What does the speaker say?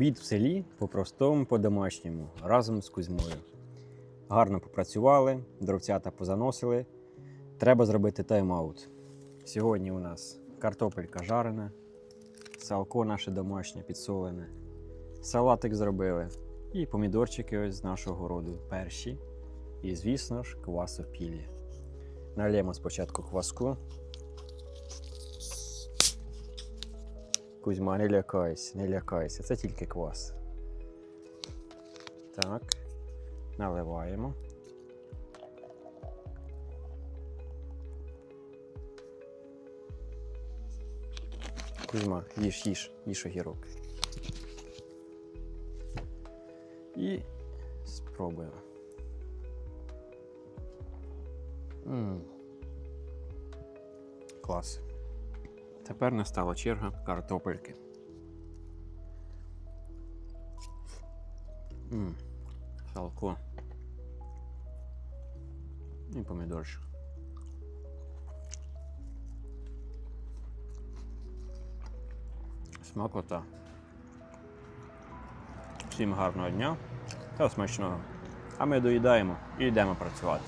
Обід в селі по-простому, по-домашньому, разом з Кузьмою. Гарно попрацювали, дровцята позаносили. Треба зробити тайм-аут. Сьогодні у нас картопелька жарена, салко наше домашнє підсолене, салатик зробили і помідорчики ось з нашого городу перші. І, звісно ж, квасопілі. Налємо спочатку кваску. Кузьма, не лякайся, не лякайся, це тільки квас. Так, наливаємо. Кузьма, їж, їж, їж огірок. І спробуємо. м Клас. Тепер настала черга картопельки. м Салко. І помідорчик. Смакота. Всім гарного дня та смачного. А ми доїдаємо і йдемо працювати.